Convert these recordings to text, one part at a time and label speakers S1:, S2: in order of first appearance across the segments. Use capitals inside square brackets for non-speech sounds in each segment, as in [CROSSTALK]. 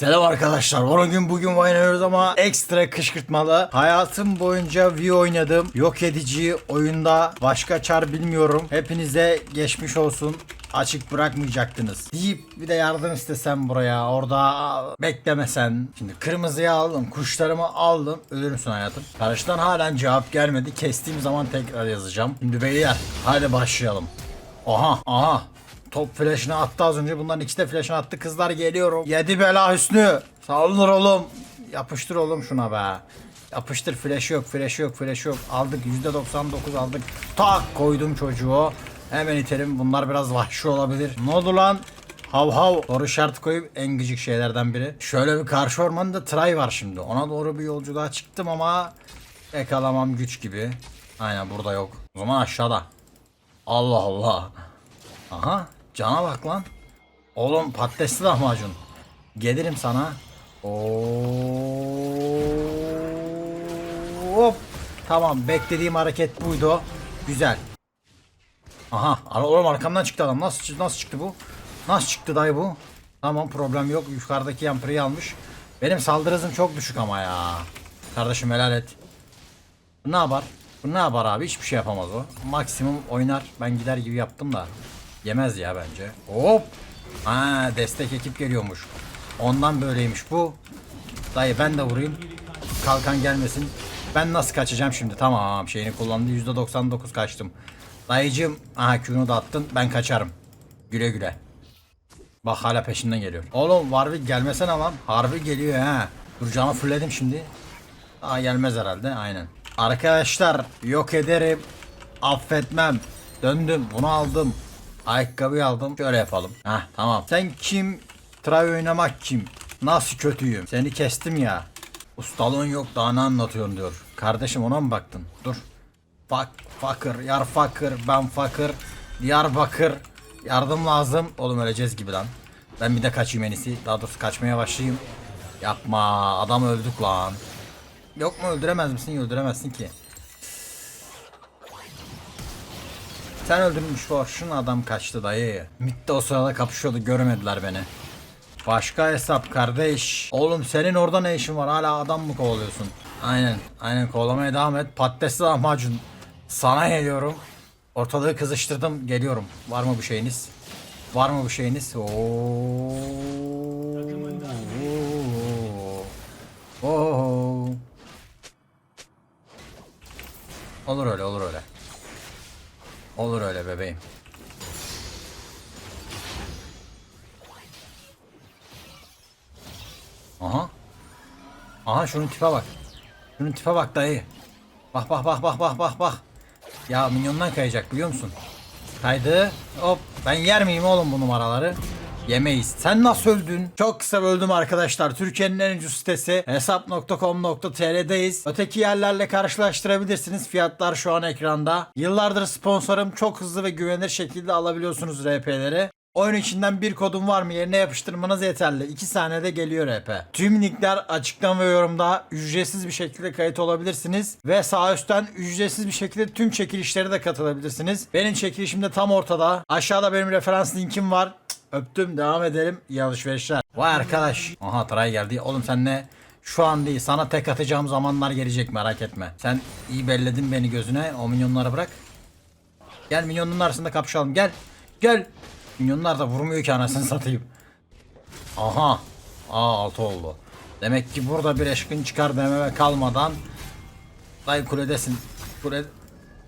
S1: Selam arkadaşlar. Onun gün bugün oynuyoruz ama ekstra kışkırtmalı. Hayatım boyunca Wii oynadım. Yok edici oyunda başka çar bilmiyorum. Hepinize geçmiş olsun. Açık bırakmayacaktınız. Deyip bir de yardım istesem buraya. Orada beklemesen. Şimdi kırmızıyı aldım. Kuşlarımı aldım. Ölürsün hayatım. Karşıdan halen cevap gelmedi. Kestiğim zaman tekrar yazacağım. Şimdi beyler hadi başlayalım. Aha aha. Top flash'ını attı az önce. Bunların ikisi de flash'ını attı. Kızlar geliyorum. Yedi bela Hüsnü. Sağolunur oğlum. Yapıştır oğlum şuna be. Yapıştır flash yok flash yok flash yok. Aldık %99 aldık. Tak koydum çocuğu. Hemen itelim. Bunlar biraz vahşi olabilir. Ne oldu lan? Hav hav. Soru şart koyup en gıcık şeylerden biri. Şöyle bir karşı ormanda try var şimdi. Ona doğru bir yolculuğa çıktım ama yakalamam güç gibi. Aynen burada yok. O zaman aşağıda. Allah Allah. Aha cana bak lan. Oğlum patatesli lahmacun. Gelirim sana. Hop. Tamam beklediğim hareket buydu. Güzel. Aha oğlum arkamdan çıktı adam. Nasıl nasıl çıktı bu? Nasıl çıktı dayı bu? Tamam problem yok. Yukarıdaki yampriyi almış. Benim saldırı hızım çok düşük ama ya. Kardeşim helal et. Bu ne yapar? Bu ne yapar abi? Hiçbir şey yapamaz o. Maksimum oynar. Ben gider gibi yaptım da. Yemez ya bence. Hop. Ha destek ekip geliyormuş. Ondan böyleymiş bu. Dayı ben de vurayım. Kalkan gelmesin. Ben nasıl kaçacağım şimdi? Tamam şeyini kullandı. %99 kaçtım. Dayıcım. Aha Q'nu da attın. Ben kaçarım. Güle güle. Bak hala peşinden geliyor. Oğlum Warwick gelmesene lan. Harbi geliyor ha. Dur canı fullledim şimdi. Aa gelmez herhalde aynen. Arkadaşlar yok ederim. Affetmem. Döndüm bunu aldım. Ayakkabıyı aldım. Şöyle yapalım. Hah tamam. Sen kim? Tray oynamak kim? Nasıl kötüyüm? Seni kestim ya. Ustalığın yok daha ne anlatıyorsun diyor. Kardeşim ona mı baktın? Dur. Fak, fakir, yar fakir, ben fakir, Diyarbakır. Yardım lazım. Oğlum öleceğiz gibi lan. Ben bir de kaçayım en iyisi. Daha doğrusu kaçmaya başlayayım. Yapma adam öldük lan. Yok mu öldüremez misin? Öldüremezsin ki. Sen öldürmüş boşun adam kaçtı dayı. Mitte o sırada kapışıyordu görmediler beni. Başka hesap kardeş. Oğlum senin orada ne işin var? Hala adam mı kovalıyorsun? Aynen. Aynen kovalamaya devam et. Patatesli lahmacun. Sana geliyorum. Ortalığı kızıştırdım. Geliyorum. Var mı bu şeyiniz? Var mı bu şeyiniz? Oo. Oo. Olur öyle, olur öyle. Olur öyle bebeğim. Aha. Aha şunun tipe bak. Şunun tipe bak dayı. Bak bak bak bak bak bak bak. Ya minyondan kayacak biliyor musun? Kaydı. Hop. Ben yer miyim oğlum bu numaraları? Yemeyiz. Sen nasıl öldün? Çok kısa böldüm arkadaşlar. Türkiye'nin en ucuz sitesi hesap.com.tr'deyiz. Öteki yerlerle karşılaştırabilirsiniz. Fiyatlar şu an ekranda. Yıllardır sponsorum. Çok hızlı ve güvenilir şekilde alabiliyorsunuz RP'leri. Oyun içinden bir kodum var mı yerine yapıştırmanız yeterli. 2 saniyede geliyor RP. Tüm linkler açıklama ve yorumda ücretsiz bir şekilde kayıt olabilirsiniz. Ve sağ üstten ücretsiz bir şekilde tüm çekilişlere de katılabilirsiniz. Benim çekilişim de tam ortada. Aşağıda benim referans linkim var. Öptüm devam edelim. İyi alışverişler. Vay arkadaş. Aha Taray geldi. Oğlum sen ne? Şu an değil. Sana tek atacağım zamanlar gelecek merak etme. Sen iyi belledin beni gözüne. O minyonları bırak. Gel minyonun arasında kapışalım. Gel. Gel. Minyonlar da vurmuyor ki anasını satayım. Aha. Aa altı oldu. Demek ki burada bir eşkın çıkar dememe kalmadan Dayı kuledesin. Kule,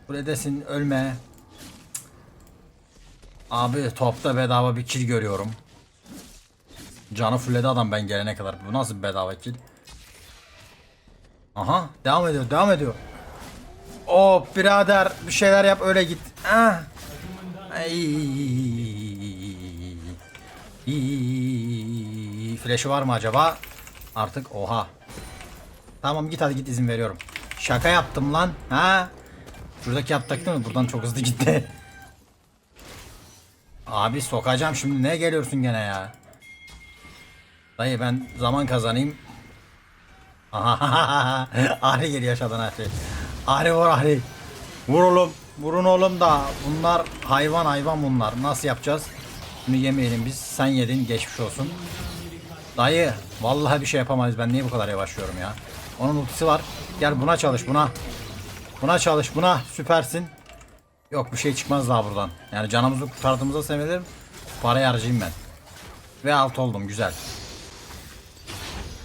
S1: kuledesin ölme. Abi topta bedava bir kill görüyorum. Canı fulledi adam ben gelene kadar. Bu nasıl bedava kill? Aha devam ediyor devam ediyor. O birader bir şeyler yap öyle git. Ah. Flash'ı var mı acaba? Artık oha. Tamam git hadi git izin veriyorum. Şaka yaptım lan. Ha? Şuradaki yaptık değil mi? Buradan çok hızlı gitti. [LAUGHS] Abi sokacağım şimdi ne geliyorsun gene ya? Dayı ben zaman kazanayım. [LAUGHS] Ahri geliyor aşağıdan Ahri. Ahri vur Ahri. Vur oğlum. Vurun oğlum da bunlar hayvan hayvan bunlar. Nasıl yapacağız? Bunu yemeyelim biz. Sen yedin geçmiş olsun. Dayı vallahi bir şey yapamayız. Ben niye bu kadar yavaşlıyorum ya? Onun ultisi var. Gel buna çalış buna. Buna çalış buna. Süpersin. Yok bir şey çıkmaz daha buradan. Yani canımızı kurtardığımıza sevinirim. Parayı harcayayım ben. Ve alt oldum güzel.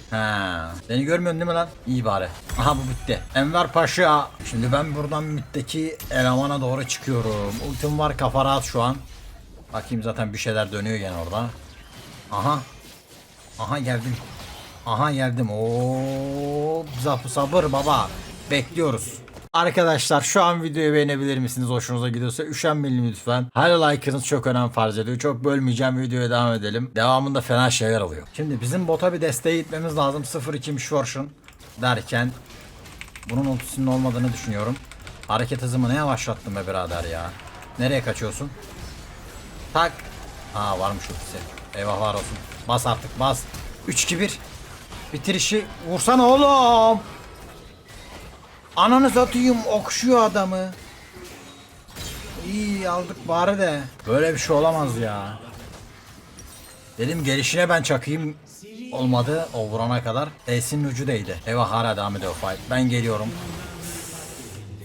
S1: Ha, beni görmüyorsun değil mi lan? İyi bari. Aha bu bitti. Enver Paşa. Şimdi ben buradan middeki elemana doğru çıkıyorum. Ultim var kafa rahat şu an. Bakayım zaten bir şeyler dönüyor gene orada. Aha. Aha geldim. Aha geldim. Oo, sabır baba. Bekliyoruz. Arkadaşlar şu an videoyu beğenebilir misiniz? Hoşunuza gidiyorsa üşenmeyin lütfen. Her like'ınız çok önem farz ediyor. Çok bölmeyeceğim videoya devam edelim. Devamında fena şeyler oluyor. Şimdi bizim bota bir desteğe gitmemiz lazım. 0-2'miş version derken bunun ultisinin olmadığını düşünüyorum. Hareket hızımı ne yavaşlattım be birader ya. Nereye kaçıyorsun? Tak. Aa varmış ultisi. Eyvahlar olsun. Bas artık bas. 3-2-1. Bitirişi vursana oğlum. Ananı satayım okşuyor adamı. İyi aldık bari de. Böyle bir şey olamaz ya. Dedim gelişine ben çakayım. Olmadı o vurana kadar. E'sinin ucu değdi. Eyvah hala devam ediyor fight. Ben geliyorum.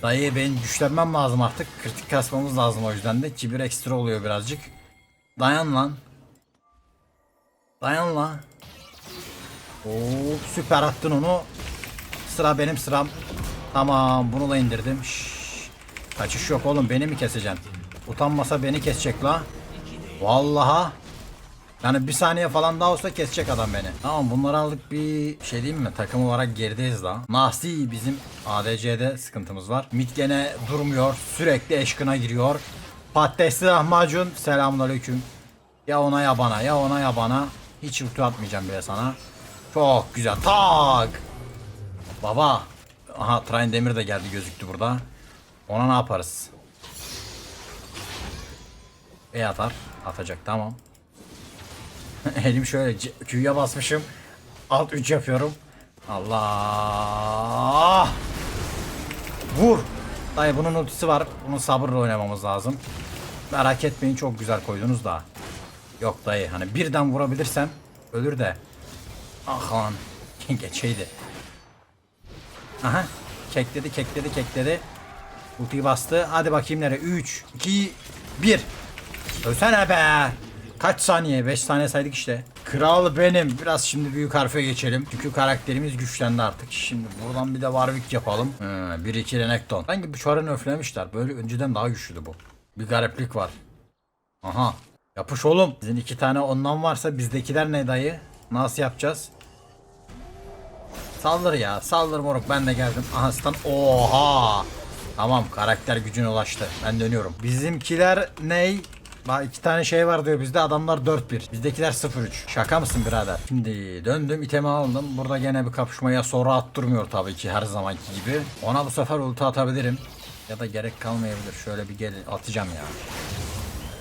S1: Dayı benim güçlenmem lazım artık. Kritik kasmamız lazım o yüzden de. Kibir ekstra oluyor birazcık. Dayan lan. Dayan lan. Oo, süper attın onu. Sıra benim sıram. Tamam bunu da indirdim. Şşş. Kaçış yok oğlum beni mi keseceksin? Utanmasa beni kesecek la. Vallaha. Yani bir saniye falan daha olsa kesecek adam beni. Tamam bunları aldık bir şey diyeyim mi? Takım olarak gerideyiz la. Nasi bizim ADC'de sıkıntımız var. Mid gene durmuyor. Sürekli eşkına giriyor. Patatesli lahmacun. Selamünaleyküm. Ya ona ya bana ya ona ya bana. Hiç ulti atmayacağım bile sana. Çok güzel. Tak. Baba. Aha Train Demir de geldi gözüktü burada. Ona ne yaparız? E atar. Atacak tamam. [LAUGHS] Elim şöyle Q'ya basmışım. Alt 3 yapıyorum. Allah. Vur. Dayı bunun ultisi var. Bunu sabırla oynamamız lazım. Merak etmeyin çok güzel koydunuz da. Yok dayı hani birden vurabilirsem ölür de. Ah lan. Geçeydi. Aha. Kekledi kekledi kekledi. Ultiyi bastı. Hadi bakayım nereye. 3, 2, 1. Ölsene be. Kaç saniye? 5 saniye saydık işte. Kral benim. Biraz şimdi büyük harfe geçelim. Çünkü karakterimiz güçlendi artık. Şimdi buradan bir de Warwick yapalım. 1-2 Renekton. Sanki bu çarını öflemişler. Böyle önceden daha güçlüydü bu. Bir gariplik var. Aha. Yapış oğlum. Sizin iki tane ondan varsa bizdekiler ne dayı? Nasıl yapacağız? Saldır ya. Saldır moruk ben de geldim. Aha. Oha. Tamam karakter gücüne ulaştı. Ben dönüyorum. Bizimkiler ney? Bak iki tane şey var diyor bizde adamlar 4-1. Bizdekiler 0-3. Şaka mısın birader? Şimdi döndüm itemi aldım. Burada gene bir kapışmaya sonra attırmıyor tabii ki her zamanki gibi. Ona bu sefer ulti atabilirim. Ya da gerek kalmayabilir. Şöyle bir gel atacağım ya.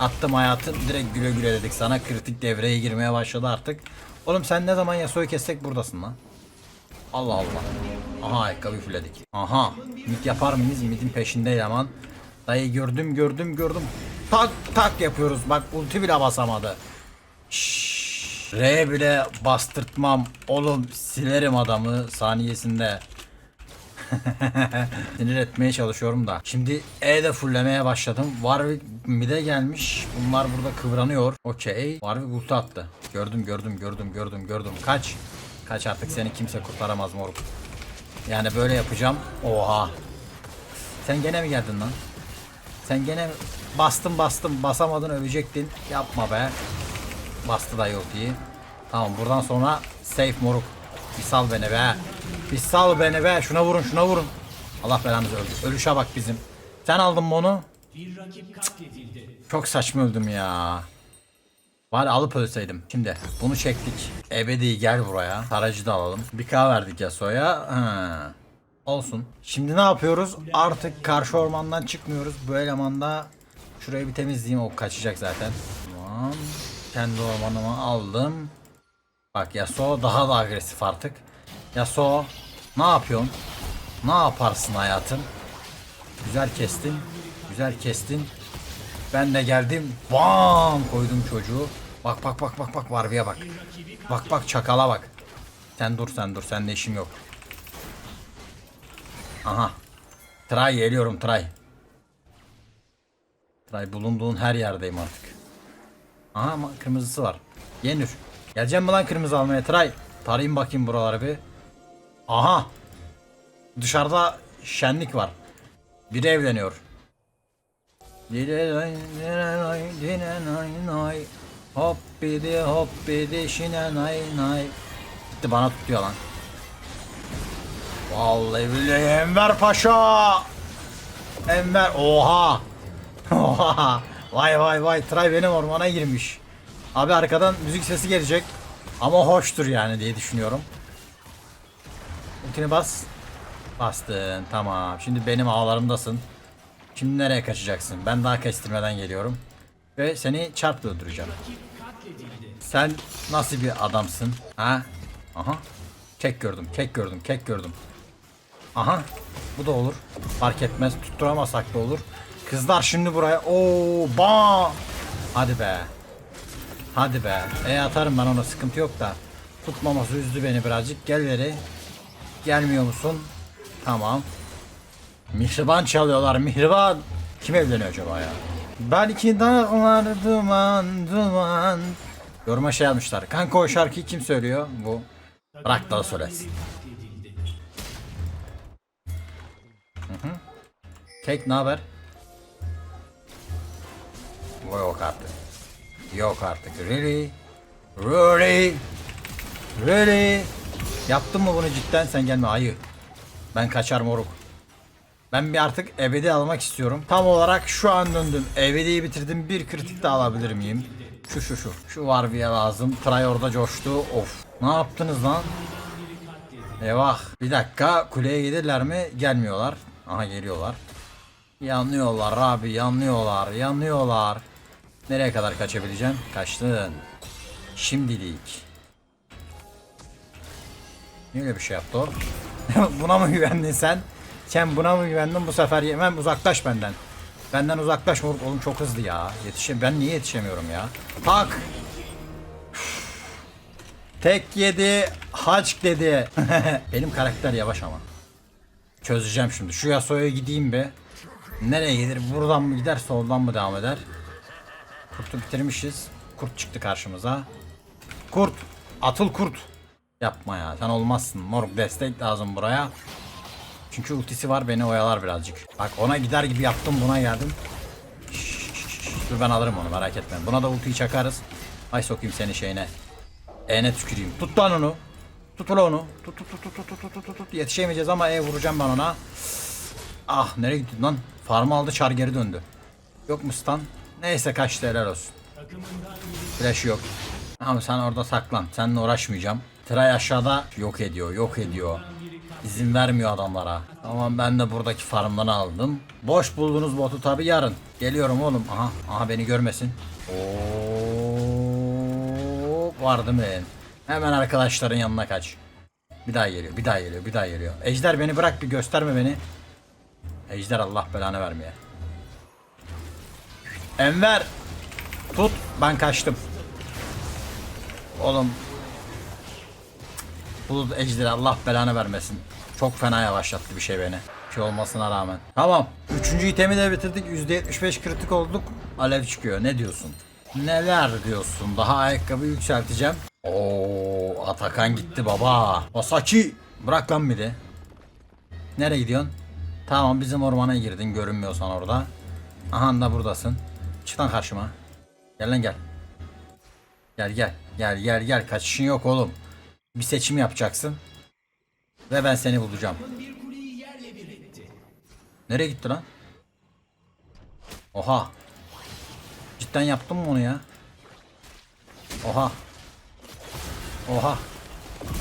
S1: Attım hayatım direkt güle güle dedik sana kritik devreye girmeye başladı artık. Oğlum sen ne zaman Yasuo'yu kessek buradasın lan. Allah Allah. Aha ayakkabı fulledik. Aha. Mid yapar mıyız? Midin peşinde yaman. Dayı gördüm gördüm gördüm. Tak tak yapıyoruz. Bak ulti bile basamadı. Şşş. R bile bastırtmam. Oğlum silerim adamı saniyesinde. [LAUGHS] Sinir etmeye çalışıyorum da. Şimdi E de fullemeye başladım. Warwick mid'e gelmiş. Bunlar burada kıvranıyor. Okey. Warwick ulti attı. Gördüm gördüm gördüm gördüm gördüm. Kaç. Kaç artık seni kimse kurtaramaz moruk. Yani böyle yapacağım. Oha. Sen gene mi geldin lan? Sen gene? Bastın bastın basamadın ölecektin. Yapma be. Bastı da yok iyi. Tamam buradan sonra safe moruk. Bir sal beni be. Bir sal beni be. Şuna vurun şuna vurun. Allah belanızı öldü. Ölüşe bak bizim. Sen aldın mı onu? Cık. Çok saçma öldüm ya. Bari alıp ölseydim. Şimdi bunu çektik. Ebedi gel buraya. Taracı da alalım. Bir K verdik Yasuo'ya. Ha. Olsun. Şimdi ne yapıyoruz? Artık karşı ormandan çıkmıyoruz. Bu elemanda şurayı bir temizleyeyim. O kaçacak zaten. Tamam. Kendi ormanımı aldım. Bak Yasuo daha da agresif artık. Yasuo ne yapıyorsun? Ne yaparsın hayatım? Güzel kestin. Güzel kestin. Ben de geldim. Bam koydum çocuğu. Bak bak bak bak bak Varvi'ye bak. Bak bak çakala bak. Sen dur sen dur seninle işim yok. Aha. Try geliyorum try. Try bulunduğun her yerdeyim artık. Aha ama kırmızısı var. Yenir. Geleceğim mi lan kırmızı almaya try. Tarayayım bakayım buraları bir. Aha. Dışarıda şenlik var. Biri evleniyor. Hop bidi hop bidi şine nay nay. Gitti bana tutuyor lan. Vallahi billahi Enver Paşa. Enver oha. [LAUGHS] Oha. Vay vay vay Tray benim ormana girmiş. Abi arkadan müzik sesi gelecek. Ama hoştur yani diye düşünüyorum. Ultini bas. Bastın tamam. Şimdi benim ağlarımdasın. Şimdi nereye kaçacaksın? Ben daha kestirmeden geliyorum. Ve seni çarpla öldüreceğim. Sen nasıl bir adamsın? Ha? Aha. Kek gördüm, kek gördüm, kek gördüm. Aha. Bu da olur. Fark etmez. Tutturamasak da olur. Kızlar şimdi buraya. Oo, ba. Hadi be. Hadi be. E atarım ben ona sıkıntı yok da. Tutmaması üzdü beni birazcık. Gel veri. Gelmiyor musun? Tamam. Mihriban çalıyorlar. Mihriban. Kim evleniyor acaba ya? Belki dağlar duman duman. Yoruma şey almışlar. Kanka o şarkıyı kim söylüyor? Bu. Bırak da o söylesin. Hı hı. Kek ne haber? Yok artık. Yok artık. Really? Really? Really? Yaptın mı bunu cidden sen gelme ayı. Ben kaçar moruk. Ben bir artık ebedi almak istiyorum. Tam olarak şu an döndüm. Ebediyi bitirdim. Bir kritik de alabilir miyim? Şu şu şu. Şu var bir lazım. Tray orada coştu. Of. Ne yaptınız lan? Eyvah. Bir dakika. Kuleye gelirler mi? Gelmiyorlar. Aha geliyorlar. Yanıyorlar abi. Yanıyorlar. Yanıyorlar. Nereye kadar kaçabileceğim? Kaçtın. Şimdilik. Niye öyle bir şey yaptı o? [LAUGHS] buna mı güvendin sen? Sen buna mı güvendin bu sefer hemen uzaklaş benden. Benden uzaklaş moruk oğlum çok hızlı ya. Yetişe ben niye yetişemiyorum ya? Tak. Tek yedi, haç dedi. [LAUGHS] Benim karakter yavaş ama. Çözeceğim şimdi. Şu Yasuo'ya gideyim bir. Nereye gider? Buradan mı gider, soldan mı devam eder? Kurtu bitirmişiz. Kurt çıktı karşımıza. Kurt. Atıl kurt. Yapma ya sen olmazsın. Moruk destek lazım buraya. Çünkü ultisi var beni oyalar birazcık. Bak ona gider gibi yaptım buna geldim. Dur ben alırım onu merak etme. Buna da ultiyi çakarız. Ay sokayım seni şeyine. E'ne tüküreyim. Tut lan onu. Tut ulan onu. Tut tut tut tut tut tut tut tut. Yetişemeyeceğiz ama E vuracağım ben ona. Ah nereye gitti lan? Farmı aldı çar geri döndü. Yok mu stun? Neyse kaçtı helal olsun. Flash yok. Ama sen orada saklan. Seninle uğraşmayacağım. Tray aşağıda yok ediyor, yok ediyor. İzin vermiyor adamlara. Tamam ben de buradaki farmdan aldım. Boş bulduğunuz botu tabi yarın. Geliyorum oğlum. Aha, aha beni görmesin. Oo, vardı mı? Hemen arkadaşların yanına kaç. Bir daha geliyor, bir daha geliyor, bir daha geliyor. Ejder beni bırak bir gösterme beni. Ejder Allah belanı vermeye. Enver tut ben kaçtım. Oğlum Bulut ejderi Allah belanı vermesin. Çok fena yavaşlattı bir şey beni. Şey olmasına rağmen. Tamam. Üçüncü itemi de bitirdik. %75 kritik olduk. Alev çıkıyor. Ne diyorsun? Neler diyorsun? Daha ayakkabı yükselteceğim. Oo, Atakan gitti baba. Masaki. Bırak lan bir de. Nereye gidiyorsun? Tamam bizim ormana girdin. Görünmüyorsan orada. Aha da buradasın. Çık lan karşıma. Gel lan gel. Gel gel. Gel gel gel. Kaçışın yok oğlum. Bir seçim yapacaksın. Ve ben seni bulacağım. Nereye gitti lan? Oha. Cidden yaptın mı onu ya? Oha. Oha.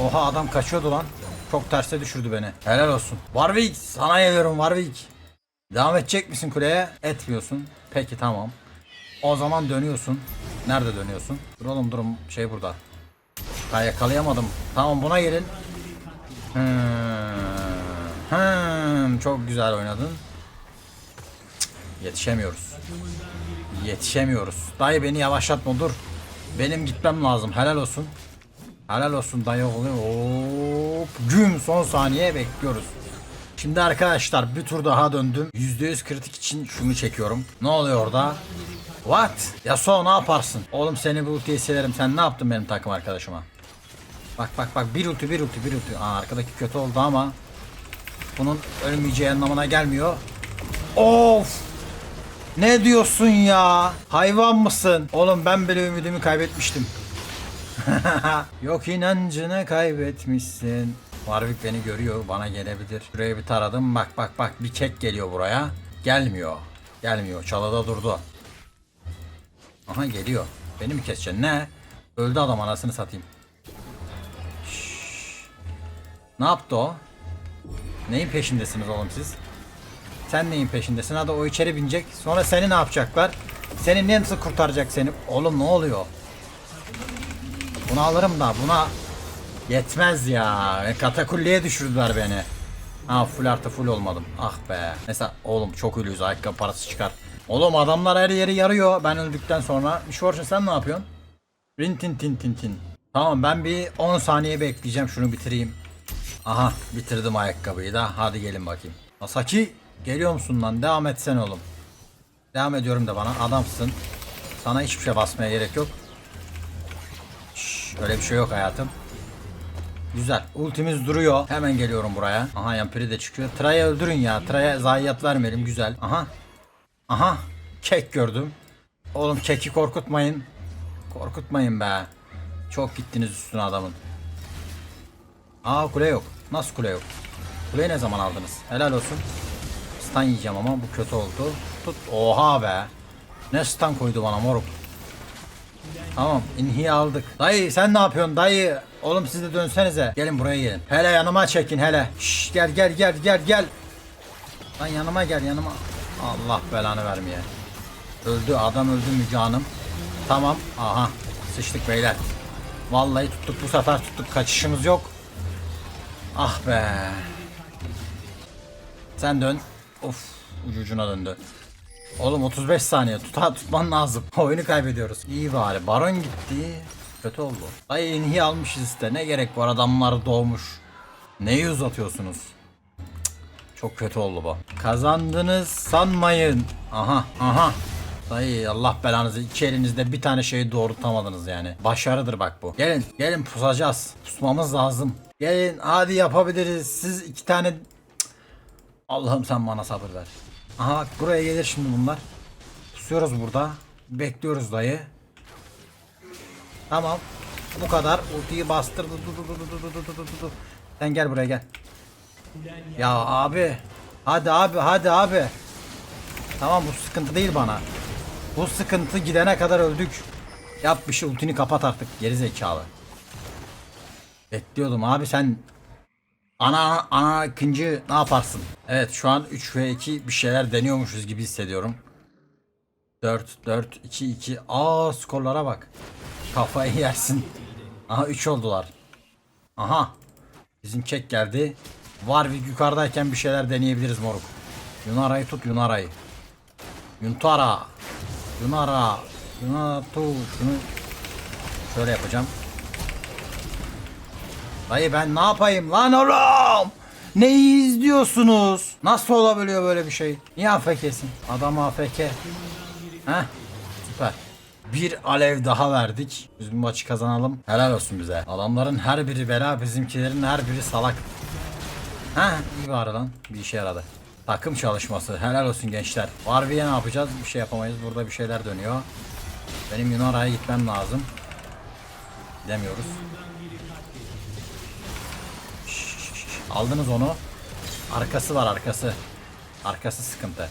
S1: Oha adam kaçıyordu lan. Çok terse düşürdü beni. Helal olsun. Warwick sana geliyorum Warwick. Devam edecek misin kuleye? Etmiyorsun. Peki tamam. O zaman dönüyorsun. Nerede dönüyorsun? Dur oğlum durum şey burada. Ha yakalayamadım. Tamam buna gelin. Hmm. Hmm. Çok güzel oynadın. Yetişemiyoruz. Yetişemiyoruz. Dayı beni yavaşlatma dur. Benim gitmem lazım. Helal olsun. Helal olsun dayı oğlu. Hop. Güm son saniye bekliyoruz. Şimdi arkadaşlar bir tur daha döndüm. %100 kritik için şunu çekiyorum. Ne oluyor orada? What? Yasuo ne yaparsın? Oğlum seni bu ultiye. Sen ne yaptın benim takım arkadaşıma? Bak bak bak bir ulti bir ulti bir ulti. Aa, arkadaki kötü oldu ama bunun ölmeyeceği anlamına gelmiyor. Of! Ne diyorsun ya? Hayvan mısın? Oğlum ben bile ümidimi kaybetmiştim. [LAUGHS] Yok inancını kaybetmişsin. Warwick beni görüyor bana gelebilir. Şuraya bir taradım bak bak bak bir kek geliyor buraya. Gelmiyor. Gelmiyor çalıda durdu. Aha geliyor. Beni mi keseceksin ne? Öldü adam anasını satayım. Ne yaptı o? Neyin peşindesiniz oğlum siz? Sen neyin peşindesin? Hadi o içeri binecek. Sonra seni ne yapacaklar? Seni nasıl kurtaracak seni? Oğlum ne oluyor? Bunu alırım da buna yetmez ya. Katakulliye düşürdüler beni. Ha full artı full olmadım. Ah be. Mesela oğlum çok ölüyüz. Ayakkabı parası çıkar. Oğlum adamlar her yeri yarıyor. Ben öldükten sonra. Şorçun sen ne yapıyorsun? Rin tin tin tin tin. Tamam ben bir 10 saniye bekleyeceğim. Şunu bitireyim. Aha bitirdim ayakkabıyı da. Hadi gelin bakayım. Masaki geliyor musun lan? Devam etsen oğlum. Devam ediyorum da bana. Adamsın. Sana hiçbir şey basmaya gerek yok. Şş, öyle bir şey yok hayatım. Güzel. Ultimiz duruyor. Hemen geliyorum buraya. Aha yampiri de çıkıyor. Tra'yı öldürün ya. Tra'ya zayiat vermeyelim. Güzel. Aha. Aha. Kek gördüm. Oğlum keki korkutmayın. Korkutmayın be. Çok gittiniz üstüne adamın. Aa kule yok. Nasıl kule yok? Kuleyi ne zaman aldınız? Helal olsun. Stun yiyeceğim ama bu kötü oldu. Tut. Oha be. Ne stun koydu bana moruk. Tamam inhiyi aldık. Dayı sen ne yapıyorsun dayı? Oğlum siz de dönsenize. Gelin buraya gelin. Hele yanıma çekin hele. Şş, gel gel gel gel gel. Lan yanıma gel yanıma. Allah belanı vermeye. Öldü adam öldü mü canım. Tamam. Aha. Sıçtık beyler. Vallahi tuttuk bu sefer tuttuk. Kaçışımız yok. Ah be. Sen dön. Of ucu ucuna döndü. Oğlum 35 saniye tutar tutman lazım. [LAUGHS] Oyunu kaybediyoruz. İyi bari. Baron gitti. Kötü oldu. Ay inhi almışız işte. Ne gerek var adamlar doğmuş. Neyi uzatıyorsunuz? Cık, Çok kötü oldu bu. Kazandınız sanmayın. Aha aha. Ay Allah belanızı iki elinizde bir tane şeyi doğrultamadınız yani. Başarıdır bak bu. Gelin gelin pusacağız. Pusmamız lazım. Gelin hadi yapabiliriz. Siz iki tane... Allah'ım sen bana sabır ver. Aha bak buraya gelir şimdi bunlar. Pusuyoruz burada. Bekliyoruz dayı. Tamam. Bu kadar. Ultiyi bastırdı. Dur dur dur dur dur dur dur dur. Sen gel buraya gel. Ya abi. Hadi abi hadi abi. Tamam bu sıkıntı değil bana. Bu sıkıntı gidene kadar öldük. Yap bir şey ultini kapat artık geri zekalı. Bekliyordum abi sen Ana ana ikinci ne yaparsın? Evet şu an 3 ve 2 bir şeyler deniyormuşuz gibi hissediyorum. 4 4 2 2 Aa skorlara bak. Kafayı yersin. Aha 3 oldular. Aha. Bizim kek geldi. Warwick yukarıdayken bir şeyler deneyebiliriz moruk. Yunara'yı tut Yunara'yı. Yuntara. Yunara. Yunara tut. Şunu şöyle yapacağım. Dayı ben ne yapayım lan oğlum? Neyi izliyorsunuz? Nasıl olabiliyor böyle bir şey? Niye AFK'sin? Adam AFK. Heh süper. Bir alev daha verdik. Biz bu maçı kazanalım. Helal olsun bize. Adamların her biri bela bizimkilerin her biri salak. Ha iyi bari lan. Bir işe yaradı. Takım çalışması. Helal olsun gençler. Warwick'e ne yapacağız? Bir şey yapamayız. Burada bir şeyler dönüyor. Benim Yunara'ya gitmem lazım. Gidemiyoruz. Aldınız onu. Arkası var arkası. Arkası sıkıntı.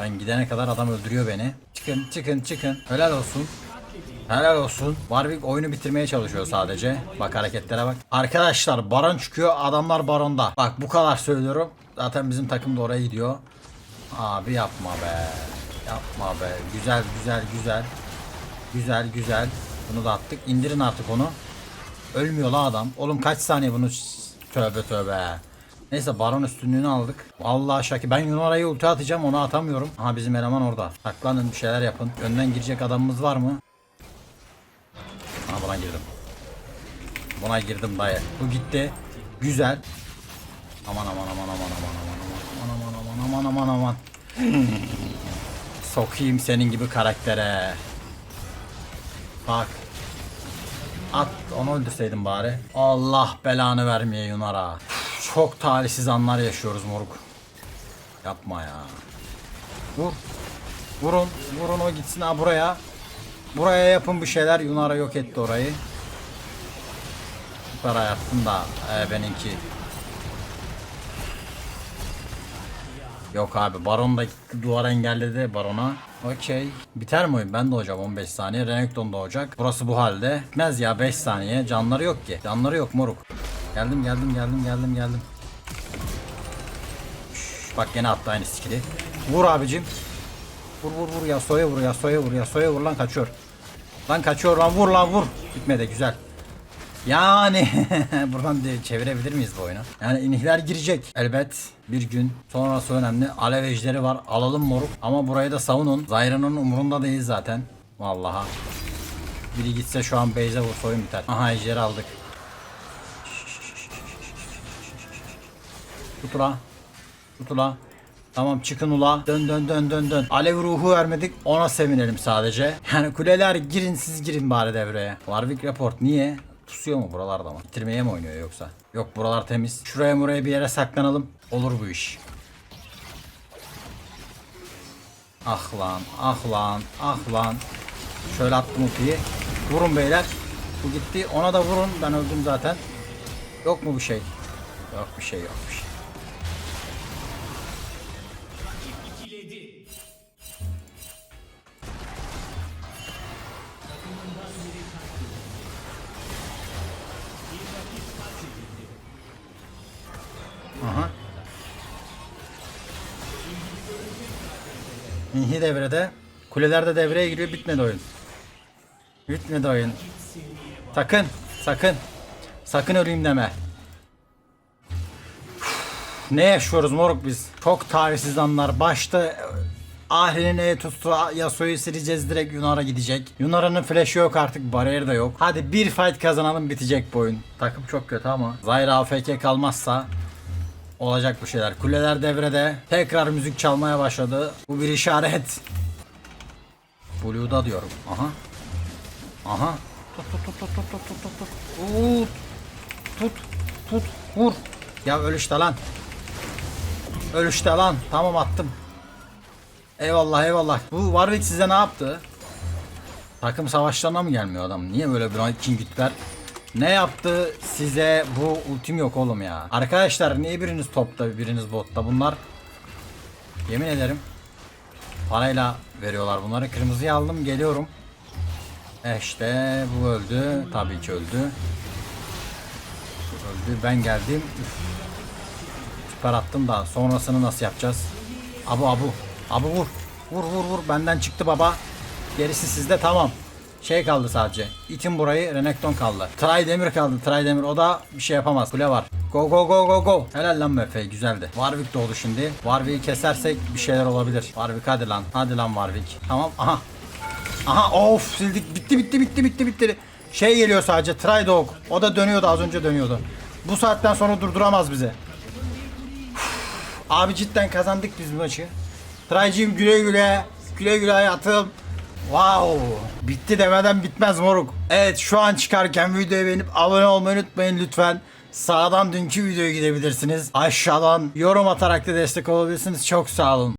S1: Ben gidene kadar adam öldürüyor beni. Çıkın çıkın çıkın. Helal olsun. Helal olsun. Warwick oyunu bitirmeye çalışıyor sadece. Bak hareketlere bak. Arkadaşlar baron çıkıyor. Adamlar baronda. Bak bu kadar söylüyorum. Zaten bizim takım da oraya gidiyor. Abi yapma be. Yapma be. Güzel güzel güzel. Güzel güzel. Bunu da attık. İndirin artık onu. Ölmüyor la adam. Oğlum kaç saniye bunu tövbe tövbe. Neyse baron üstünlüğünü aldık. Vallahi şaki ben Yunara'yı ulti atacağım onu atamıyorum. Aha bizim eleman orada. Saklanın bir şeyler yapın. Önden girecek adamımız var mı? buna girdim. Buna girdim dayı. Bu gitti. Güzel. Aman aman aman aman aman aman aman aman aman aman aman aman. Sokayım senin gibi karaktere. Bak. At onu öldürseydim bari. Allah belanı vermeye Yunar'a. Çok talihsiz anlar yaşıyoruz moruk. Yapma ya. Vur. Vurun. Vurun o gitsin ha buraya. Buraya yapın bir şeyler. Yunar'a yok etti orayı. Para yaptım da e, benimki. Yok abi Baron da duvar engelledi Baron'a. Okey. Biter mi oyun? Ben de hocam 15 saniye. Renekton da olacak. Burası bu halde. Bitmez ya 5 saniye. Canları yok ki. Canları yok moruk. Geldim geldim geldim geldim geldim. Şş, bak gene attı aynı skill'i. Vur abicim. Vur vur vur ya soya vur ya soya vur ya soya vur lan kaçıyor. Lan kaçıyor lan vur lan vur. Bitmedi güzel. Yani [LAUGHS] buradan de çevirebilir miyiz bu oyunu? Yani inihler girecek elbet bir gün. Sonrası önemli. Alev var. Alalım moruk. Ama burayı da savunun. Zayra'nın umurunda değil zaten. Vallahi. Biri gitse şu an base'e vursa oyun biter. Aha ejderi aldık. Tut ula. Tut ula. Tamam çıkın ula. Dön dön dön dön dön. Alev ruhu vermedik. Ona sevinelim sadece. Yani kuleler girin siz girin bari devreye. Warwick report niye? Pusuyor mu buralarda mı? Bitirmeye mi oynuyor yoksa? Yok buralar temiz. Şuraya muraya bir yere saklanalım. Olur bu iş. Ah lan, ah lan, ah lan. Şöyle attım ultiyi. Vurun beyler. Bu gitti. Ona da vurun. Ben öldüm zaten. Yok mu bir şey? Yok bir şey yok bir şey. İnhi devrede. Kuleler de devreye giriyor. Bitmedi oyun. Bitmedi oyun. Sakın. Sakın. Sakın öleyim deme. Ne yaşıyoruz moruk biz? Çok tarihsiz anlar. Başta Ahri'nin E tuttu. Yasuo'yu sileceğiz direkt Yunar'a gidecek. Yunar'ın flash'ı yok artık. Barrier de yok. Hadi bir fight kazanalım bitecek bu oyun. Takım çok kötü ama. Zyra AFK kalmazsa Olacak bu şeyler. Kuleler devrede. Tekrar müzik çalmaya başladı. Bu bir işaret. Blue'da diyorum. Aha. Aha. Tut tut tut tut tut tut tut tut. Tut. Tut. Tut. Vur. Ya öl işte lan. Öl işte lan. Tamam attım. Eyvallah eyvallah. Bu Warwick size ne yaptı? Takım savaşlarına mı gelmiyor adam? Niye böyle bir King gitler? Ne yaptı size bu ultim yok oğlum ya. Arkadaşlar niye biriniz topta biriniz botta bunlar? Yemin ederim. Parayla veriyorlar bunları. Kırmızıyı aldım geliyorum. E işte bu öldü. Tabii ki öldü. Öldü ben geldim. Süper attım da sonrasını nasıl yapacağız? Abu abu. Abu vur. Vur vur vur. Benden çıktı baba. Gerisi sizde tamam. Şey kaldı sadece. İtin burayı Renekton kaldı. Tray Demir kaldı. Tray Demir o da bir şey yapamaz. Kule var. Go go go go go. Helal lan Mefe güzeldi. Warwick doğdu şimdi. Warwick'i kesersek bir şeyler olabilir. Warwick hadi lan. Hadi lan Warwick. Tamam aha. Aha of sildik. Bitti bitti bitti bitti bitti. Şey geliyor sadece. Try Dog. O da dönüyordu az önce dönüyordu. Bu saatten sonra durduramaz bizi. Abi cidden kazandık biz bu maçı. Traycığım güle güle. Güle güle hayatım. Wow. Bitti demeden bitmez moruk. Evet şu an çıkarken videoyu beğenip abone olmayı unutmayın lütfen. Sağdan dünkü videoya gidebilirsiniz. Aşağıdan yorum atarak da destek olabilirsiniz. Çok sağ olun.